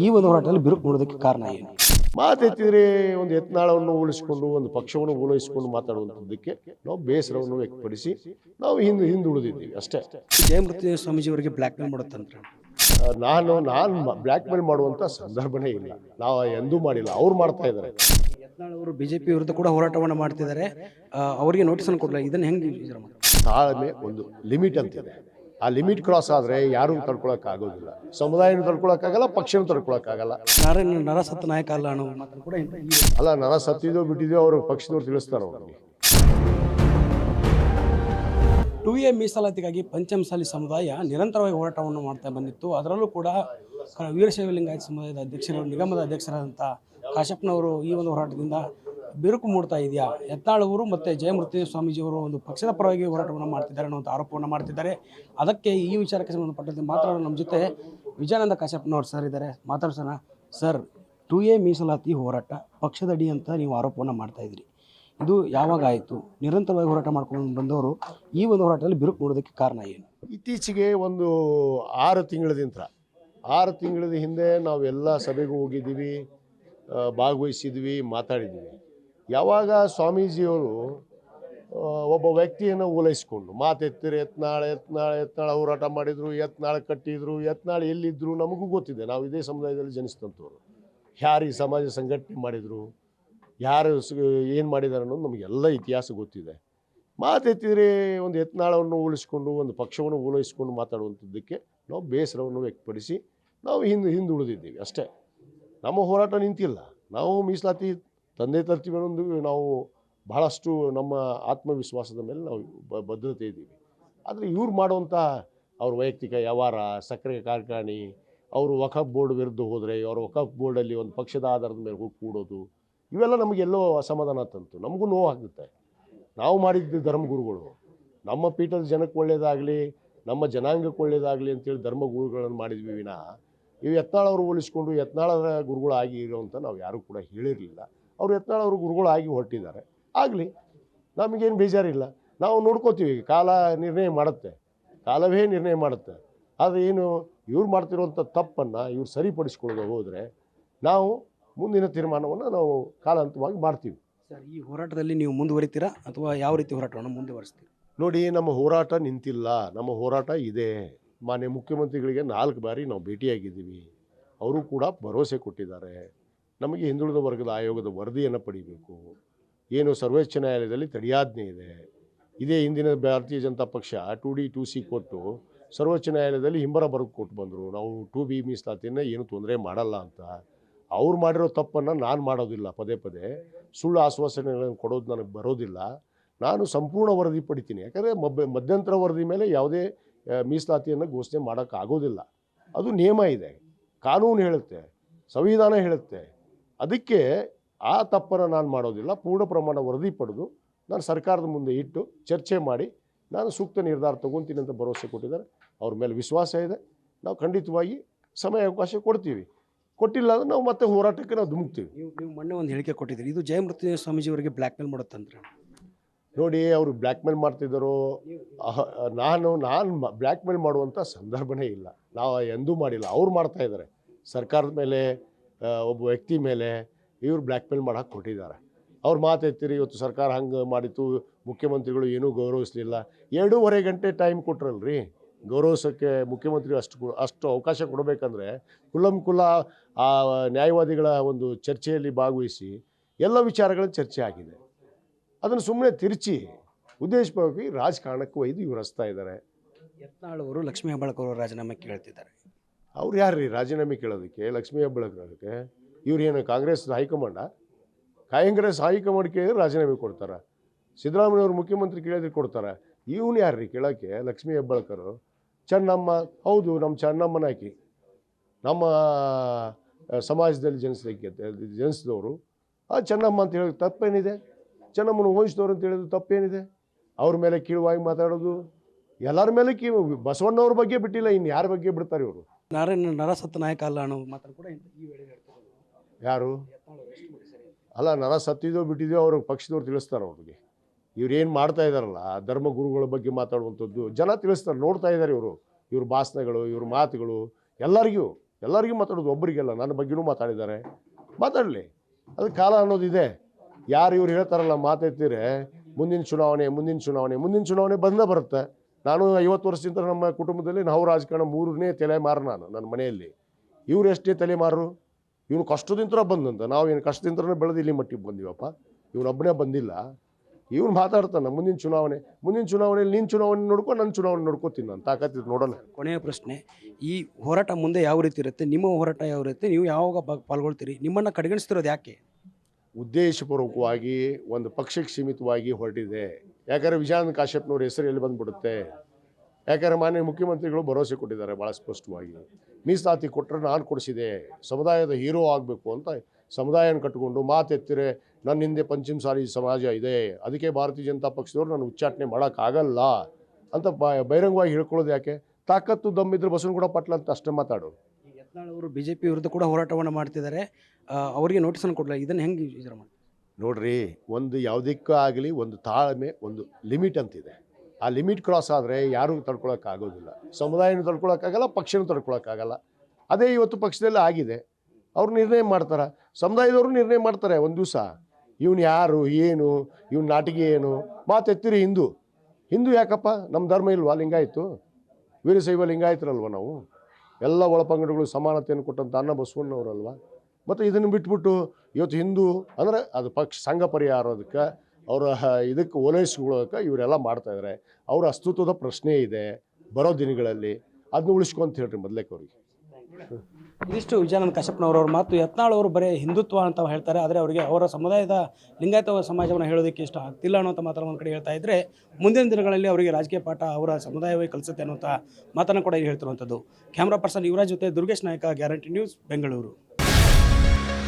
ಈ ಒಂದು ಹೋರಾಟದಲ್ಲಿ ಬಿರುಕು ನೋಡೋದಕ್ಕೆ ಕಾರಣ ಏನು? ಮಾತೆತ್ತಿದ್ರೆ ಒಂದು ಯತ್ನಾಳವನ್ನು ಉಳಿಸ್ಕೊಂಡು ಒಂದು ಪಕ್ಷವನ್ನು ಓಲೈಸಿಕೊಂಡು ಮಾತಾಡುವಂಥದ್ದಕ್ಕೆ ನಾವು ಬೇಸರವನ್ನು ವ್ಯಕ್ತಪಡಿಸಿ ನಾವು ಹಿಂದೆ ಹಿಂದುಳಿದಿದ್ದೀವಿ ಅಷ್ಟೇ. ಜಯಮೃತ ಸ್ವಾಮೀಜಿ ಅವರಿಗೆ ಬ್ಲ್ಯಾಕ್ ಮೇಲ್ ಮಾಡೋ ತಂತ್ರ? ಆ, ನಾನು ನಾನು ಬ್ಲ್ಯಾಕ್ ಮೇಲ್ ಮಾಡುವಂಥ ಸಂದರ್ಭನೇ ಇಲ್ಲ. ನಾವು ಎಂದೂ ಮಾಡಿಲ್ಲ. ಅವ್ರು ಮಾಡ್ತಾ ಇದ್ದಾರೆ. ಯತ್ನಾಳ್ ಅವರು ಬಿಜೆಪಿ ವಿರುದ್ಧ ಕೂಡ ಹೋರಾಟವನ್ನು ಮಾಡ್ತಿದ್ದಾರೆ. ಅವರಿಗೆ ನೋಟಿಸನ್ನು ಕೊಡಲ್ಲ ಇದನ್ನು ಹೆಂಗೆ ತಾಳ್ಮೆ ಒಂದು ಲಿಮಿಟ್ ಅಂತಿದೆ. ಆ ಲಿಮಿಟ್ ಕ್ರಾಸ್ ಆದರೆ ಯಾರೂ ತಡ್ಕೊಳಕ್ಕಾಗೋದಿಲ್ಲ. ಸಮುದಾಯನೂ ತಡ್ಕೊಳಕ್ಕಾಗಲ್ಲ ಪಕ್ಷನೂ ತಡ್ಕೊಳಕ್ಕಾಗಲ್ಲ. ನಾರಾಯಣ ನರಸತ್ ನಾಯಕ ಅಲ್ಲ ಕೂಡ ಅಲ್ಲ ನರಸತ್ತಿದೋ ಬಿಟ್ಟಿದೋ ಅವರು ಪಕ್ಷದವ್ರು ತಿಳಿಸ್ತಾರೆ ಅವ್ರಿಗೆ? ಟು ಎ ಮೀಸಲಾತಿಗಾಗಿ ಪಂಚಮಸಾಲಿ ಸಮುದಾಯ ನಿರಂತರವಾಗಿ ಹೋರಾಟವನ್ನು ಮಾಡ್ತಾ ಬಂದಿತ್ತು. ಅದರಲ್ಲೂ ಕೂಡ ವೀರಶೈವಲಿಂಗಾಯತ ವೀರಶೈವ ಲಿಂಗಾಯತ ಸಮುದಾಯದ ಅಧ್ಯಕ್ಷರು ನಿಗಮದ ಅಧ್ಯಕ್ಷರಾದಂಥ ಕಾಶಪ್ಪನವರು ಈ ಒಂದು ಹೋರಾಟದಿಂದ ಬಿರುಕು ಮೂಡ್ತಾ ಇದೆಯಾ? ಯತ್ನಾಳವರು ಮತ್ತು ಜಯಮೃತ್ಯು ಸ್ವಾಮೀಜಿಯವರು ಒಂದು ಪಕ್ಷದ ಪರವಾಗಿ ಹೋರಾಟವನ್ನು ಮಾಡ್ತಿದ್ದಾರೆ ಅನ್ನುವಂಥ ಆರೋಪವನ್ನು ಮಾಡ್ತಿದ್ದಾರೆ. ಅದಕ್ಕೆ ಈ ವಿಚಾರಕ್ಕೆ ಸಂಬಂಧಪಟ್ಟಂತೆ ಮಾತನಾಡಲು ನಮ್ಮ ಜೊತೆ ವಿಜಯಾನಂದ ಕಾಶಪ್ಪನವರು ಸರ್ ಇದ್ದಾರೆ. ಮಾತಾಡ್ಸೋಣ. ಸರ್ ಟು ಎ ಮೀಸಲಾತಿ ಹೋರಾಟ ಪಕ್ಷದಡಿ ಅಂತ ನೀವು ಆರೋಪವನ್ನು ಮಾಡ್ತಾ ಇದ್ದೀರಿ ಇದು ಯಾವಾಗ ಆಯಿತು? ನಿರಂತರವಾಗಿ ಹೋರಾಟ ಮಾಡ್ಕೊಂಡು ಬಂದವರು ಈ ಒಂದು ಹೋರಾಟದಲ್ಲಿ ಬಿರುಕು ನೋಡೋದಕ್ಕೆ ಕಾರಣ ಏನು? ಇತ್ತೀಚೆಗೆ ಒಂದು ಆರು ತಿಂಗಳದಿಂದ ಆರು ತಿಂಗಳದ ಹಿಂದೆ ನಾವೆಲ್ಲ ಸಭೆಗೂ ಹೋಗಿದ್ದೀವಿ ಭಾಗವಹಿಸಿದ್ವಿ, ಮಾತಾಡಿದ್ದೀವಿ. ಯಾವಾಗ ಸ್ವಾಮೀಜಿಯವರು ಒಬ್ಬ ವ್ಯಕ್ತಿಯನ್ನು ಓಲೈಸ್ಕೊಂಡು ಮಾತೆತ್ತಿರ ಎತ್ನಾಳ ಎತ್ನಾಳ ಎತ್ನಾಳ ಹೋರಾಟ ಮಾಡಿದರು, ಎತ್ನಾಳ ಕಟ್ಟಿದ್ರು, ಎತ್ನಾಳ ಎಲ್ಲಿದ್ದರು ನಮಗೂ ಗೊತ್ತಿದೆ. ನಾವು ಇದೇ ಸಮುದಾಯದಲ್ಲಿ ಜನಿಸಿದಂಥವ್ರು. ಯಾರು ಈ ಸಮಾಜ ಸಂಘಟನೆ ಮಾಡಿದರು, ಯಾರು ಏನು ಮಾಡಿದ್ದಾರೆ ಅನ್ನೋದು ನಮಗೆಲ್ಲ ಇತಿಹಾಸ ಗೊತ್ತಿದೆ. ಮಾತೆತ್ತಿದ್ರೆ ಒಂದು ಎತ್ನಾಳವನ್ನು ಉಳಿಸ್ಕೊಂಡು ಒಂದು ಪಕ್ಷವನ್ನು ಓಲೈಸಿಕೊಂಡು ಮಾತಾಡುವಂಥದ್ದಕ್ಕೆ ನಾವು ಬೇಸರವನ್ನು ವ್ಯಕ್ತಪಡಿಸಿ ನಾವು ಹಿಂದೆ, ಹಿಂದುಳಿದಿದ್ದೀವಿ ಅಷ್ಟೇ. ನಮ್ಮ ಹೋರಾಟ ನಿಂತಿಲ್ಲ. ನಾವು ಮೀಸಲಾತಿ ತಂದೆ ತರ್ತೀವಿ ನಾವು ಬಹಳಷ್ಟು ನಮ್ಮ ಆತ್ಮವಿಶ್ವಾಸದ ಮೇಲೆ ನಾವು ಬದ್ಧತೆ ಇದ್ದೀವಿ. ಆದರೆ ಇವ್ರು ಮಾಡುವಂಥ ಅವ್ರ ವೈಯಕ್ತಿಕ ವ್ಯವಹಾರ ಸಕ್ಕರೆ ಕಾರ್ಖಾನೆ, ಅವರು ವಕಫ್ ಬೋರ್ಡ್ ವಿರುದ್ಧ ಹೋದರೆ, ಅವ್ರ ವಕಫ್ ಬೋರ್ಡಲ್ಲಿ ಒಂದು ಪಕ್ಷದ ಆಧಾರದ ಮೇಲೆ ಹೋಗಿ ಕೂಡೋದು, ಇವೆಲ್ಲ ನಮಗೆಲ್ಲೋ ಅಸಮಾಧಾನ ತಂತು. ನಮಗೂ ನೋವು ಆಗುತ್ತೆ. ನಾವು ಮಾಡಿದ್ದು ಧರ್ಮಗುರುಗಳು. ನಮ್ಮ ಪೀಠದ ಜನಕ್ಕೆ ಒಳ್ಳೇದಾಗಲಿ, ನಮ್ಮ ಜನಾಂಗಕ್ಕೆ ಒಳ್ಳೇದಾಗಲಿ ಅಂತೇಳಿ ಧರ್ಮಗುರುಗಳನ್ನು ಮಾಡಿದ್ವಿ ವಿನ, ಇವು ಯತ್ನಾಳವರು ಹೋಲಿಸ್ಕೊಂಡು ಯತ್ನಾಳರ ಗುರುಗಳಾಗಿ ಅಂತ ನಾವು ಯಾರೂ ಕೂಡ ಹೇಳಿರಲಿಲ್ಲ. ಅವರು ಗುರುಗಳು ಗುರುಗಳಾಗಿ ಹೊರಟಿದ್ದಾರೆ. ಆಗಲಿ ನಮಗೇನು ಬೇಜಾರಿಲ್ಲ. ನಾವು ನೋಡ್ಕೋತೀವಿ ಕಾಲ ನಿರ್ಣಯ ಮಾಡುತ್ತೆ. ಕಾಲವೇ ನಿರ್ಣಯ ಮಾಡುತ್ತೆ. ಆದರೆ ಏನು ಇವ್ರು ಮಾಡ್ತಿರುವಂಥ ತಪ್ಪನ್ನು ಇವ್ರು ಸರಿಪಡಿಸ್ಕೊಳ್ಳೋದು ಹೋದರೆ ನಾವು ಮುಂದಿನ ತೀರ್ಮಾನವನ್ನು ನಾವು ಕಾಲಾಂತವಾಗಿ ಮಾಡ್ತೀವಿ. ಸರ್ ಈ ಹೋರಾಟದಲ್ಲಿ ನೀವು ಮುಂದುವರಿತೀರಾ? ಅಥವಾ ಯಾವ ರೀತಿ ಹೋರಾಟವನ್ನು ಮುಂದುವರಿಸ್ತೀರಾ? ನೋಡಿ ನಮ್ಮ ಹೋರಾಟ ನಿಂತಿಲ್ಲ. ನಮ್ಮ ಹೋರಾಟ ಇದೆ. ಮಾನ್ಯ ಮುಖ್ಯಮಂತ್ರಿಗಳಿಗೆ ನಾಲ್ಕು ಬಾರಿ ನಾವು ಭೇಟಿಯಾಗಿದ್ದೀವಿ. ಅವರು ಕೂಡ ಭರವಸೆ ಕೊಟ್ಟಿದ್ದಾರೆ. ನಮಗೆ ಹಿಂದುಳಿದ ವರ್ಗದ ಆಯೋಗದ ವರದಿಯನ್ನು ಪಡಿಬೇಕು. ಏನು ಸರ್ವೋಚ್ಚ ನ್ಯಾಯಾಲಯದಲ್ಲಿ ತಡೆಯಾಜ್ಞೆ ಇದೆ. ಇದೇ ಹಿಂದಿನ ಭಾರತೀಯ ಜನತಾ ಪಕ್ಷ ಟು ಡಿ, ಟು ಸಿ ಕೊಟ್ಟು ಸರ್ವೋಚ್ಚ ನ್ಯಾಯಾಲಯದಲ್ಲಿ ಹಿಂಬರ ಬರೆದು ಕೊಟ್ಟು ಬಂದರು. ನಾವು ಟು ಬಿ ಮೀಸಲಾತಿಯನ್ನು ಏನು ತೊಂದರೆ ಮಾಡಲ್ಲ ಅಂತ. ಅವ್ರು ಮಾಡಿರೋ ತಪ್ಪನ್ನು ನಾನು ಮಾಡೋದಿಲ್ಲ, ಪದೇ ಪದೇ. ಸುಳ್ಳು ಆಶ್ವಾಸನೆಗಳನ್ನು ಕೊಡೋದು ನನಗೆ ಬರೋದಿಲ್ಲ. ನಾನು ಸಂಪೂರ್ಣ ವರದಿ ಪಡಿತೀನಿ. ಯಾಕಂದರೆ ಮಬ್ ಮಧ್ಯಂತರ ವರದಿ ಮೇಲೆ ಯಾವುದೇ ಮೀಸಲಾತಿಯನ್ನು ಘೋಷಣೆ ಮಾಡೋಕ್ಕಾಗೋದಿಲ್ಲ. ಅದು ನಿಯಮ ಇದೆ. ಕಾನೂನು ಹೇಳುತ್ತೆ. ಸಂವಿಧಾನ ಹೇಳುತ್ತೆ. ಅದಕ್ಕೆ ಆ ತಪ್ಪನ್ನು ನಾನು ಮಾಡೋದಿಲ್ಲ ಪೂರ್ಣ ಪ್ರಮಾಣ ವರದಿ ಪಡೆದು ನಾನು ಸರ್ಕಾರದ ಮುಂದೆ ಇಟ್ಟು ಚರ್ಚೆ ಮಾಡಿ ನಾನು ಸೂಕ್ತ ನಿರ್ಧಾರ ತಗೊತೀನಿ ಅಂತ ಭರವಸೆ ಕೊಟ್ಟಿದ್ದಾರೆ. ಅವ್ರ ಮೇಲೆ ವಿಶ್ವಾಸ ಇದೆ. ನಾವು ಖಂಡಿತವಾಗಿ ಸಮಯ ಅವಕಾಶ ಕೊಡ್ತೀವಿ. ಕೊಟ್ಟಿಲ್ಲ ಅಂದ್ರೆ ನಾವು ಮತ್ತೆ ಹೋರಾಟಕ್ಕೆ ನಾವು ಧುಮುಕ್ತೀವಿ. ನೀವು ನೀವು ಮೊನ್ನೆ ಒಂದು ಹೇಳಿಕೆ ಕೊಟ್ಟಿದ್ದೀರಿ. ಇದು ಜಯಮೃತ್ಯು ಸ್ವಾಮೀಜಿ ಅವರಿಗೆ ಬ್ಲ್ಯಾಕ್ ಮೇಲ್ ಮಾಡೋ ತಂತ್ರ ನೋಡಿ ಅವರು ಬ್ಲ್ಯಾಕ್ ಮೇಲ್ ಮಾಡ್ತಿದ್ದಾರೋ ನಾನು ನಾನು ಬ್ಲ್ಯಾಕ್ ಮೇಲ್ ಮಾಡುವಂಥ ಸಂದರ್ಭನೇ ಇಲ್ಲ. ನಾವು ಎಂದೂ ಮಾಡಿಲ್ಲ. ಅವ್ರು ಮಾಡ್ತಾ ಇದ್ದಾರೆ. ಸರ್ಕಾರದ ಮೇಲೆ ಒಬ್ಬ ವ್ಯಕ್ತಿ ಮೇಲೆ ಇವರು ಬ್ಲ್ಯಾಕ್ ಮೇಲ್ ಮಾಡೋಕೆ ಕೊಟ್ಟಿದ್ದಾರೆ. ಮಾತು ಮಾತೆತ್ತಿರಿ ಇವತ್ತು ಸರ್ಕಾರ ಹಂಗೆ ಮಾಡಿತ್ತು, ಮುಖ್ಯಮಂತ್ರಿಗಳು ಏನೂ ಗೌರವಿಸಲಿಲ್ಲ. ಎರಡೂವರೆ ಗಂಟೆ ಟೈಮ್ ಕೊಟ್ರಲ್ರಿ, ಗೌರವಿಸೋಕ್ಕೆ ಮುಖ್ಯಮಂತ್ರಿ ಅಷ್ಟು ಅಷ್ಟು ಅವಕಾಶ ಕೊಡಬೇಕಂದ್ರೆ ಕುಲ್ಲಂ ಕುಲ, ಆ, ನ್ಯಾಯವಾದಿಗಳ ಒಂದು ಚರ್ಚೆಯಲ್ಲಿ ಭಾಗವಹಿಸಿ ಎಲ್ಲ ವಿಚಾರಗಳಲ್ಲಿ ಚರ್ಚೆ ಆಗಿದೆ. ಅದನ್ನು ಸುಮ್ಮನೆ ತಿರುಚಿ, ಉದ್ದೇಶಪೂರ್ವಕವಾಗಿ ರಾಜಕಾರಣಕ್ಕೆ ಒಯ್ದು ಇವ್ರು ಹಸ್ತಾ ಇದ್ದಾರೆ. ಯತ್ನಾಳ್ ಅವರು ಲಕ್ಷ್ಮೀ ಹೆಬ್ಬಾಳ್ಕರ್ ರಾಜೀನಾಮೆ ಕೇಳ್ತಿದ್ದಾರೆ. ಅವ್ರು ಯಾರ್ರೀ? ರಾಜೀನಾಮೆ ಕೇಳೋದಕ್ಕೆ, ಲಕ್ಷ್ಮೀ ಹೆಬ್ಬಳಕರಕ್ಕೆ ಇವ್ರು ಏನು, ಕಾಂಗ್ರೆಸ್ ಹೈಕಮಾಂಡ? ಕಾಂಗ್ರೆಸ್ ಹೈಕಮಾಂಡ್ ಕೇಳಿದ್ರೆ ರಾಜೀನಾಮೆ ಕೊಡ್ತಾರೆ. ಸಿದ್ದರಾಮಯ್ಯವ್ರು ಮುಖ್ಯಮಂತ್ರಿ ಕೇಳಿದ್ರೆ ಕೊಡ್ತಾರೆ. ಇವನು ಯಾರ್ರೀ ಕೇಳೋಕ್ಕೆ? ಲಕ್ಷ್ಮೀ ಹೆಬ್ಬಾಳ್ಕರು, ಚೆನ್ನಮ್ಮ, ಹೌದು ನಮ್ಮ ಚೆನ್ನಮ್ಮನ ಹಾಕಿ ನಮ್ಮ ಸಮಾಜದಲ್ಲಿ ಜನಿಸಿದಕ್ಕೆ ಜನಿಸಿದವರು. ಆ, ಚೆನ್ನಮ್ಮ ಅಂತ ಹೇಳೋದು ತಪ್ಪೇನಿದೆ? ಚೆನ್ನಮ್ಮನ ವಂಶದವ್ರು ಅಂತ ಹೇಳಿದ್ರು ತಪ್ಪೇನಿದೆ? ಅವ್ರ ಮೇಲೆ ಕೀಳುವಾಗಿ ಮಾತಾಡೋದು? ಎಲ್ಲರ ಮೇಲೆ ಕೀ ಬಸವಣ್ಣವ್ರ ಬಗ್ಗೆ ಬಿಟ್ಟಿಲ್ಲ ಇನ್ನು ಯಾರ ಬಗ್ಗೆ ಬಿಡ್ತಾರೆ ಇವರು? ನಾರಾಯಣ ನರಸತ್ತ ನಾಯಕ ಅಲ್ಲ ಅನ್ನೋ ಮಾತನ್ನು ಕೂಡ ಈ ವೇಳೆ ಯಾರು. ಅಲ್ಲ ನರ ಸತ್ತಿದೋ ಬಿಟ್ಟಿದೋ ಅವ್ರ ಪಕ್ಷದವ್ರು ತಿಳಿಸ್ತಾರೆ ಅವ್ರಿಗೆ. ಇವ್ರು ಏನು ಮಾಡ್ತಾ ಇದ್ದಾರಲ್ಲ ಧರ್ಮ ಗುರುಗಳ ಬಗ್ಗೆ ಮಾತಾಡುವಂಥದ್ದು ಜನ ತಿಳಿಸ್ತಾರೆ ನೋಡ್ತಾ ಇದ್ದಾರೆ ಇವರು. ಇವ್ರ ಭಾಷಣಗಳು ಇವ್ರ ಮಾತುಗಳು ಎಲ್ಲರಿಗೂ ಎಲ್ಲರಿಗೂ ಮಾತಾಡೋದು ಒಬ್ಬರಿಗೆಲ್ಲ ನನ್ನ ಬಗ್ಗೆನೂ ಮಾತಾಡಿದ್ದಾರೆ. ಮಾತಾಡಲಿ. ಅದು ಕಾಲ ಅನ್ನೋದಿದೆ ಯಾರು ಇವ್ರು ಹೇಳ್ತಾರಲ್ಲ ಮಾತೆತ್ತಿರೆ ಮುಂದಿನ ಚುನಾವಣೆ ಮುಂದಿನ ಚುನಾವಣೆ ಮುಂದಿನ ಚುನಾವಣೆ ಬಂದೇ ಬರುತ್ತೆ. ನಾನು ಐವತ್ತು ವರ್ಷದಿಂದ ನಮ್ಮ ಕುಟುಂಬದಲ್ಲಿ ನಾವು ರಾಜಕಾರಣ ಮೂರನೇ ತಲೆಮಾರು ನಾನು ನನ್ನ ಮನೆಯಲ್ಲಿ. ಇವ್ರು ಎಷ್ಟೇ ತಲೆಮಾರು ಇವನು ಕಷ್ಟದಿಂದ ಬಂದಂತ. ನಾವು ಏನು ಕಷ್ಟದಿಂದ ಬೆಳೆದು ಇಲ್ಲಿ ಮಟ್ಟಿಗೆ ಬಂದಿವಪ್ಪ. ಇವನೊಬ್ಬನೇ ಬಂದಿಲ್ಲ. ಇವ್ನು ಮಾತಾಡ್ತಾನೆ ಮುಂದಿನ ಚುನಾವಣೆ. ಮುಂದಿನ ಚುನಾವಣೆಯಲ್ಲಿ ನಿನ್ನ ಚುನಾವಣೆ ನೋಡ್ಕೊ ನನ್ನ ಚುನಾವಣೆ ನೋಡ್ಕೋತೀನಿ ನಾನು. ತಾಕತ್ತಿದ್ದು ನೋಡೋಣ ಕೊನೆಯ ಪ್ರಶ್ನೆ ಈ ಹೋರಾಟ ಮುಂದೆ ಯಾವ ರೀತಿ ಇರುತ್ತೆ? ನಿಮ್ಮ ಹೋರಾಟ ಯಾವ ರೀತಿ? ನೀವು ಯಾವಾಗ ಪಾಲ್ಗೊಳ್ತೀರಿ? ನಿಮ್ಮನ್ನು ಕಡೆಗಣಿಸ್ತಿರೋದು ಯಾಕೆ? ಉದ್ದೇಶಪೂರ್ವಕವಾಗಿ ಒಂದು ಪಕ್ಷಕ್ಕೆ ಸೀಮಿತವಾಗಿ ಹೊರಟಿದೆ. ಯಾಕಂದರೆ ವಿಜಯಾನಂದ ಕಾಶ್ಯಪ್ನವ್ರ ಹೆಸರು ಎಲ್ಲಿ ಬಂದ್ಬಿಡುತ್ತೆ. ಯಾಕಂದ್ರೆ ಮಾನ್ಯ ಮುಖ್ಯಮಂತ್ರಿಗಳು ಭರವಸೆ ಕೊಟ್ಟಿದ್ದಾರೆ ಭಾಳ ಸ್ಪಷ್ಟವಾಗಿ. ಮೀಸಲಾತಿ ಕೊಟ್ಟರೆ ನಾನು ಕೊಡಿಸಿದೆ. ಸಮುದಾಯದ ಹೀರೋ ಆಗಬೇಕು ಅಂತ ಸಮುದಾಯನ ಕಟ್ಟಿಕೊಂಡು ಮಾತೆತ್ತಿರೆ ನನ್ನ ಹಿಂದೆ ಪಂಚಮ ಸಾರಿ ಸಮಾಜ ಇದೆ. ಅದಕ್ಕೆ ಭಾರತೀಯ ಜನತಾ ಪಕ್ಷದವ್ರು ನಾನು ಉಚ್ಚಾಟನೆ ಮಾಡೋಕ್ಕಾಗಲ್ಲ ಅಂತ ಬಹಿರಂಗವಾಗಿ ಹೇಳ್ಕೊಳ್ಳೋದು ಯಾಕೆ? ತಾಕತ್ತು ದಮ್ಮಿದ್ರೆ ಕೂಡ ಪಟ್ಲ ಅಂತ ಅಷ್ಟೇ ಮಾತಾಡು. ಯತ್ನಾಳ್ ಅವರು ಬಿ ಜೆ ಪಿ ವಿರುದ್ಧ ಕೂಡ ಹೋರಾಟವನ್ನು ಮಾಡ್ತಿದ್ದಾರೆ. ಅವರಿಗೆ ನೋಟಿಸನ್ನು ಕೊಡಲ್ಲ ಇದನ್ನು ಹೆಂಗೆ ಮಾಡಿ ನೋಡ್ರಿ, ಒಂದು ಯಾವುದಕ್ಕೂ ಆಗಲಿ, ಒಂದು ತಾಳ್ಮೆ, ಒಂದು ಲಿಮಿಟ್ ಅಂತಿದೆ. ಆ ಲಿಮಿಟ್ ಕ್ರಾಸ್ ಆದರೆ ಯಾರೂ ತಡ್ಕೊಳೋಕ್ಕಾಗೋದಿಲ್ಲ ಸಮುದಾಯನೂ ತಡ್ಕೊಳೋಕ್ಕಾಗಲ್ಲ ಪಕ್ಷನೂ ತಡ್ಕೊಳೋಕ್ಕಾಗಲ್ಲ ಅದೇ ಇವತ್ತು ಪಕ್ಷದಲ್ಲಿ ಆಗಿದೆ. ಅವ್ರು ನಿರ್ಣಯ ಮಾಡ್ತಾರೆ. ಸಮುದಾಯದವರು ನಿರ್ಣಯ ಮಾಡ್ತಾರೆ ಒಂದು ದಿವಸ. ಇವನು ಯಾರು, ಏನು, ಇವನು ನಾಟಿಗೆ ಏನು? ಮಾತೆತ್ತಿರಿ ಹಿಂದೂ. ಹಿಂದೂ ಯಾಕಪ್ಪ? ನಮ್ಮ ಧರ್ಮ ಇಲ್ವಾ? ಲಿಂಗಾಯಿತು ವೀರಶೈವ ಲಿಂಗಾಯತರಲ್ವ ನಾವು? ಎಲ್ಲ ಒಳಪಂಗಡಗಳು ಸಮಾನತೆಯನ್ನು ಕೊಟ್ಟಂತ ಅನ್ನ ಬಸವಣ್ಣವರಲ್ವಾ ಮತ್ತು ಇದನ್ನು ಬಿಟ್ಬಿಟ್ಟು ಇವತ್ತು ಹಿಂದೂ ಅಂದರೆ ಅದು ಪಕ್ಷ ಸಂಘ ಪರಿಹಾರ ಅದಕ್ಕೆ ಅವರ ಇದಕ್ಕೆ ಓಲೈಸ್ಕೊಳ್ಳೋಕೆ ಇವರೆಲ್ಲ ಮಾಡ್ತಾಯಿದ್ದಾರೆ ಅವರ ಅಸ್ತಿತ್ವದ ಪ್ರಶ್ನೆ ಇದೆ ಬರೋ ದಿನಗಳಲ್ಲಿ. ಅದನ್ನ ಉಳಿಸ್ಕೊಂತ ಹೇಳ್ರಿ ಮೊದಲೇಕ್ ಅವ್ರಿಗೆ ಇದಿಷ್ಟು ವಿಜಯಾನಂದ ಕಾಶ್ಯಪ್ನವರವ್ರ ಮಾತು. ಯತ್ನಾಳ್ ಅವರು ಬರೀ ಹಿಂದುತ್ವ ಅಂತ ಹೇಳ್ತಾರೆ, ಆದರೆ ಅವರಿಗೆ ಅವರ ಸಮುದಾಯದ ಲಿಂಗಾಯತ ಸಮಾಜವನ್ನು ಹೇಳೋದಕ್ಕೆ ಇಷ್ಟ ಆಗ್ತಿಲ್ಲ ಅನ್ನೋಂಥ ಮಾತನ್ನು ಒಂದು ಕಡೆ ಹೇಳ್ತಾ ಇದ್ದರೆ ಮುಂದಿನ ದಿನಗಳಲ್ಲಿ ಅವರಿಗೆ ರಾಜಕೀಯ ಪಾಠ ಅವರ ಸಮುದಾಯವೇ ಕಲಿಸುತ್ತೆ ಅನ್ನೋಂಥ ಮಾತನ್ನು ಕೂಡ ಹೇಳ್ತಿರುವಂಥದ್ದು. ಕ್ಯಾಮ್ರಾ ಪರ್ಸನ್ ಯುವರಾಜ್ ಜೊತೆ Durgesh Nayak, guarantee news, Bengaluru.